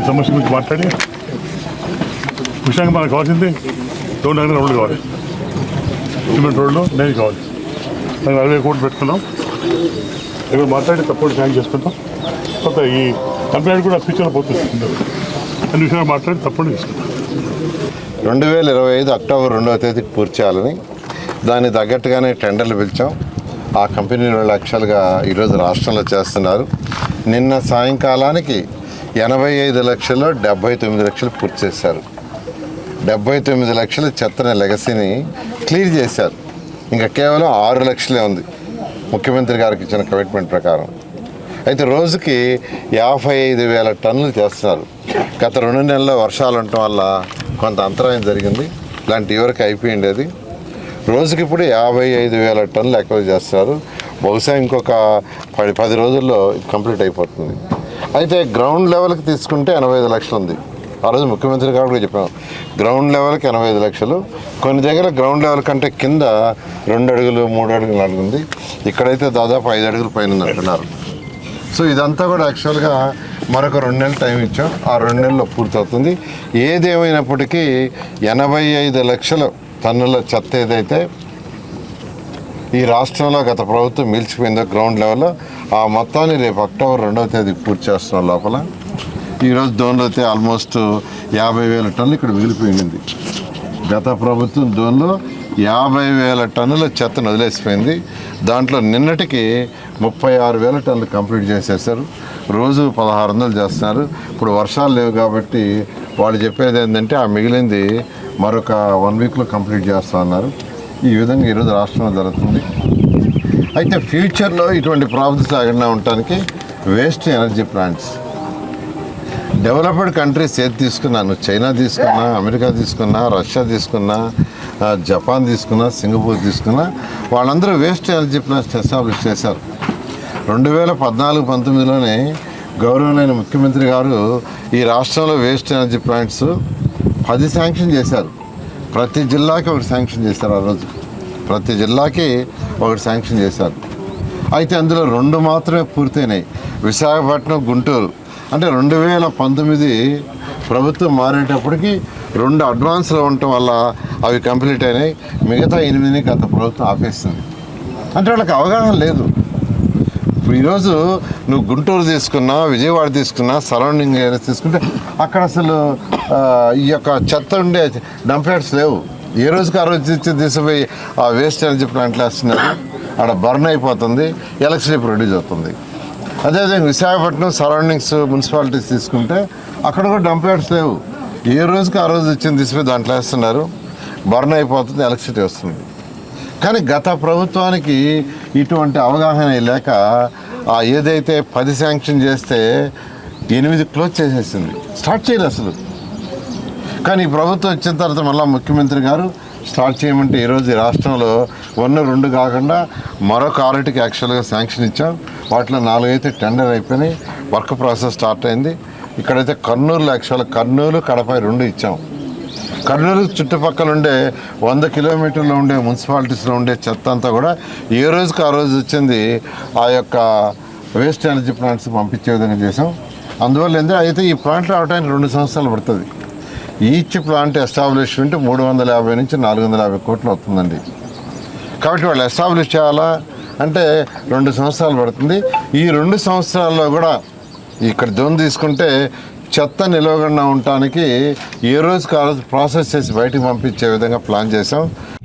ఈ సమస్య గురించి మాట్లాడి. విషయంగా మనకు కావాల్సింది రెండు నగర రోడ్లు కావాలి. సిమెంట్ రోడ్లు నేను కావాలి. మేము అరవై కోట్లు పెట్టుకున్నాం. ఇక్కడ మాట్లాడి తప్పుడు న్యాయం చేసుకుంటాం. కొత్త ఈ కంపెనీ కూడా ఫ్యూచర్లో పోతుంది అన్ని విషయాలు మాట్లాడి తప్పుడు తీసుకుంటాం. రెండు వేల ఇరవై ఐదు అక్టోబర్ రెండవ తేదీకి పూర్తి చేయాలని దానికి తగ్గట్టుగానే టెండర్లు పిలిచాం. ఆ కంపెనీ లక్షలుగా ఈరోజు రాష్ట్రంలో చేస్తున్నారు. నిన్న సాయంకాలానికి ఎనభై ఐదు లక్షల్లో డెబ్బై తొమ్మిది లక్షలు పూర్తి చేశారు. డెబ్బై తొమ్మిది లక్షల చెత్తని లెగసీని క్లియర్ చేశారు. ఇంకా కేవలం ఆరు లక్షలే ఉంది ముఖ్యమంత్రి గారికి ఇచ్చిన కమిట్మెంట్ ప్రకారం. అయితే రోజుకి యాభై ఐదు వేల టన్నులు చేస్తున్నారు. గత రెండు నెలల వర్షాలు ఉండటం వల్ల కొంత అంతరాయం జరిగింది. ఇలాంటి వరకు అయిపోయింది అది రోజుకి ఇప్పుడు యాభై ఐదు వేల టన్నులు ఎక్కువ చేస్తారు బహుశా ఇంకొక పది పది రోజుల్లో కంప్లీట్ అయిపోతుంది. అయితే గ్రౌండ్ లెవెల్కి తీసుకుంటే ఎనభై ఐదు లక్షలు ఉంది. ఆ రోజు ముఖ్యమంత్రి గారు కూడా చెప్పాం గ్రౌండ్ లెవెల్కి ఎనభై ఐదు లక్షలు. కొన్ని దగ్గర గ్రౌండ్ లెవెల్ కంటే కింద రెండు అడుగులు మూడు అడుగులు నాలుగు ఉంది. ఇక్కడైతే దాదాపు ఐదు అడుగులు పైన అంటున్నారు. సో ఇదంతా కూడా యాక్చువల్గా మరొక రెండు నెలలు టైం ఇచ్చాం. ఆ రెండు నెలల్లో పూర్తవుతుంది. ఏదేమైనప్పటికీ ఎనభై ఐదు లక్షల టన్నుల చెత్త ఏదైతే ఈ రాష్ట్రంలో గత ప్రభుత్వం మిల్చిపోయిందో గ్రౌండ్ లెవెల్లో ఆ మొత్తాన్ని రేపు అక్టోబర్ రెండవ తేదీ పూర్తి చేస్తున్నాం లోపల. ఈరోజు దోన్లో అయితే ఆల్మోస్ట్ యాభై వేల టన్నులు ఇక్కడ మిగిలిపోయింది. గత ప్రభుత్వం దోన్లో యాభై వేల టన్నుల చెత్తను వదిలేసిపోయింది. దాంట్లో నిన్నటికి ముప్పై ఆరు వేల టన్నులు కంప్లీట్ చేసేసారు రోజు పదహారు వందలు చేస్తున్నారు. ఇప్పుడు వర్షాలు లేవు కాబట్టి వాళ్ళు చెప్పేది ఏంటంటే ఆ మిగిలింది మరొక వన్ వీక్లో కంప్లీట్ చేస్తా ఉన్నారు ఈ విధంగా ఈరోజు రాష్ట్రంలో జరుగుతుంది. అయితే ఫ్యూచర్లో ఇటువంటి ప్రాబ్లమ్స్ లేకుండా ఉండటానికి waste energy plants. Developed countries ఏది తీసుకున్నాను చైనా తీసుకున్నా అమెరికా తీసుకున్నా రష్యా తీసుకున్నా జపాన్ తీసుకున్నా సింగపూర్ తీసుకున్నా వాళ్ళందరూ వేస్ట్ ఎనర్జీ ప్లాంట్స్ ఎస్టాబ్లిష్ చేశారు. రెండు వేల పద్నాలుగు పంతొమ్మిదిలోనే గౌరవమైన ముఖ్యమంత్రి గారు ఈ రాష్ట్రంలో వేస్ట్ ఎనర్జీ ప్లాంట్స్ పది శాంక్షన్ చేశారు. ప్రతి జిల్లాకి ఒకటి శాంక్షన్ చేశారు ఆ రోజు. ప్రతి జిల్లాకి ఒకటి శాంక్షన్ చేశారు. అయితే అందులో రెండు మాత్రమే పూర్తయినాయి. విశాఖపట్నం గుంటూరు. అంటే రెండు వేల పంతొమ్మిది ప్రభుత్వం మారేటప్పటికి రెండు అడ్వాన్స్లు ఉండటం వల్ల అవి కంప్లీట్ అయినాయి. మిగతా ఎనిమిదిని గత ప్రభుత్వం ఆపేస్తుంది అంటే వాళ్ళకి అవగాహన లేదు. ఇప్పుడు ఈరోజు నువ్వు గుంటూరు తీసుకున్నా విజయవాడ తీసుకున్నా సరౌండింగ్ ఏరియాస్ తీసుకుంటే అక్కడ అసలు ఈ యొక్క చెత్త ఉండే డంప్యార్డ్స్ లేవు. ఏ రోజుకి ఆ రోజు ఇచ్చి తీసుకుపోయి ఆ వేస్ట్ ఎనర్జీ ప్లాంట్లు వేస్తున్నారు. అక్కడ బర్న్ అయిపోతుంది ఎలక్ట్రిసిటీ ప్రొడ్యూస్ అవుతుంది. అదేవిధంగా విశాఖపట్నం సరౌండింగ్స్ మున్సిపాలిటీస్ తీసుకుంటే అక్కడ కూడా డంప్యార్డ్స్ లేవు. ఏ రోజుకి ఆ రోజు ఇచ్చింది తీసుకుపోయి దాంట్లో వేస్తున్నారు. బర్న్ అయిపోతుంది ఎలక్ట్రిసిటీ వస్తుంది. కానీ గత ప్రభుత్వానికి ఇటువంటి అవగాహన లేక ఆ ఏదైతే పది శాంక్షన్ చేస్తే ఎనిమిది క్లోజ్ చేసేసింది స్టార్ట్ చేయలేదు అసలు. కానీ ప్రభుత్వం వచ్చిన తర్వాత మళ్ళీ ముఖ్యమంత్రి గారు స్టార్ట్ చేయమంటే ఈరోజు ఈ రాష్ట్రంలో వన్ రెండు కాకుండా మరొక ఆరుటికి యాక్చువల్గా శాంక్షన్ ఇచ్చాం. వాటిలో నాలుగైతే టెండర్ అయిపోయినాయి. వర్క్ ప్రాసెస్ స్టార్ట్ అయింది. ఇక్కడైతే కర్నూలు యాక్చువల్గా కర్నూలు కడప రెండు ఇచ్చాం. కర్నూలు చుట్టుపక్కల ఉండే వంద కిలోమీటర్లు ఉండే మున్సిపాలిటీస్లో ఉండే చెత్త అంతా కూడా ఏ రోజుకి ఆ రోజు వచ్చింది ఆ యొక్క వేస్ట్ ఎనర్జీ ప్లాంట్స్ పంపించే విధంగా చేసాం. అందువల్ల ఏంటంటే అయితే ఈ ప్లాంట్ రావడానికి రెండు సంవత్సరాలు పడుతుంది. ఈచ్ ప్లాంట్ ఎస్టాబ్లిష్మెంట్ మూడు వందల యాభై నుంచి నాలుగు వందల యాభై కోట్లు అవుతుందండి. కాబట్టి వాళ్ళు ఎస్టాబ్లిష్ చేయాలా? అంటే రెండు సంవత్సరాలు పడుతుంది. ఈ రెండు సంవత్సరాల్లో కూడా ఇక్కడ జోన్ తీసుకుంటే చెత్త నిలవకుండా ఉండటానికి ఏ రోజు కాలేజ్ ప్రాసెస్ చేసి బయటికి పంపించే విధంగా ప్లాన్ చేసాం